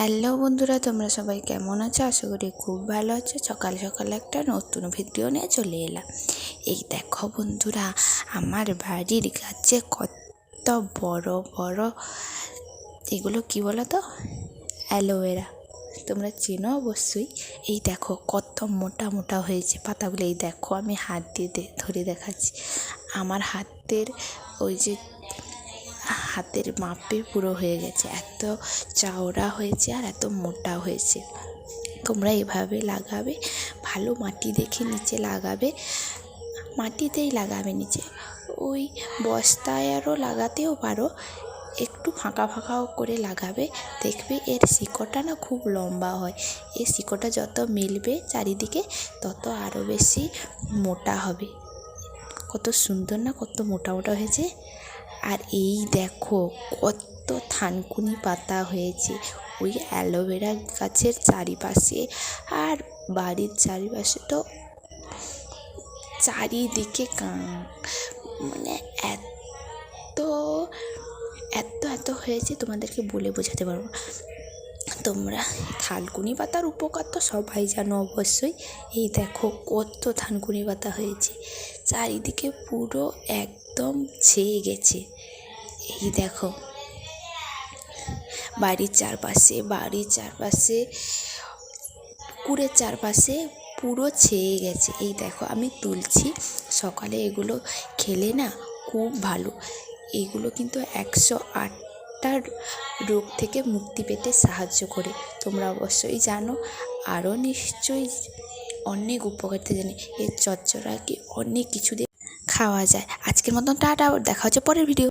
Hello বন্ধুরা, তোমরা সবাই কেমন আছো? আশা করি খুব ভালো আছো। সকাল সকাল একটা নতুন ভিডিও নিয়ে চলে এলাম। এই দেখো বন্ধুরা, আমার বাড়ির গাছে কত বড় বড় এগুলো কি বলো তো অ্যালোভেরা। তোমরা চেনো অবশ্যই। এই দেখো কত মোটা মোটা হয়েছে পাতাগুলো। এই দেখো আমি হাত দিয়ে ধরে দেখাচ্ছি। আমার হাতের ওই যে হাতের মাপে পুরো হয়ে গেছে। এত চওড়া হয়েছে আর এত মোটা হয়েছে। তোমরা এভাবে লাগাবে, ভালো মাটি দেখে নিচে লাগাবে। মাটিতেই লাগাবে নিচে। ওই বস্তায় আরও লাগাতেও পারো। একটু ফাঁকা ফাঁকাও করে লাগাবে। দেখবে এর শিকড়টা না খুব লম্বা হয়। এই শিকড়টা যত মিলবে চারিদিকে, তত আরও বেশি মোটা হবে। কত সুন্দর না কত মোটা মোটা হয়েছে। আর এই দেখো কত থানকুনি পাতা হয়েছে। ওই অ্যালোভেরা গাছের চারিপাশে আর বাড়ির চারিপাশে তো চারিদিকে কাঁ মানে এত এত এত হয়েছে তোমাদেরকে বলে বোঝাতে পারব তোমরা থানকুনি পাতার উপকার তো সবাই জানো অবশ্যই। এই দেখো কত থানকুনি পাতা হয়েছে। চারিদিকে পুরো একদম ছেয়ে গেছে। এই দেখো। বাড়ির চারপাশে বাড়ির চারপাশে পুকুরের চারপাশে পুরো ছেয়ে গেছে। এই দেখো, আমি তুলছি। সকালে এগুলো খেলে না খুব ভালো। এগুলো কিন্তু একশো আটটা রোগ থেকে মুক্তি পেতে সাহায্য করে। তোমরা অবশ্যই জানো, আরও নিশ্চয়ই অনেক উপকারিতা জানি। এর চচ্চড়াকে অনেক কিছু খাওয়া যায়। আজকের মতন টাটা দেখা হচ্ছে পরের ভিডিও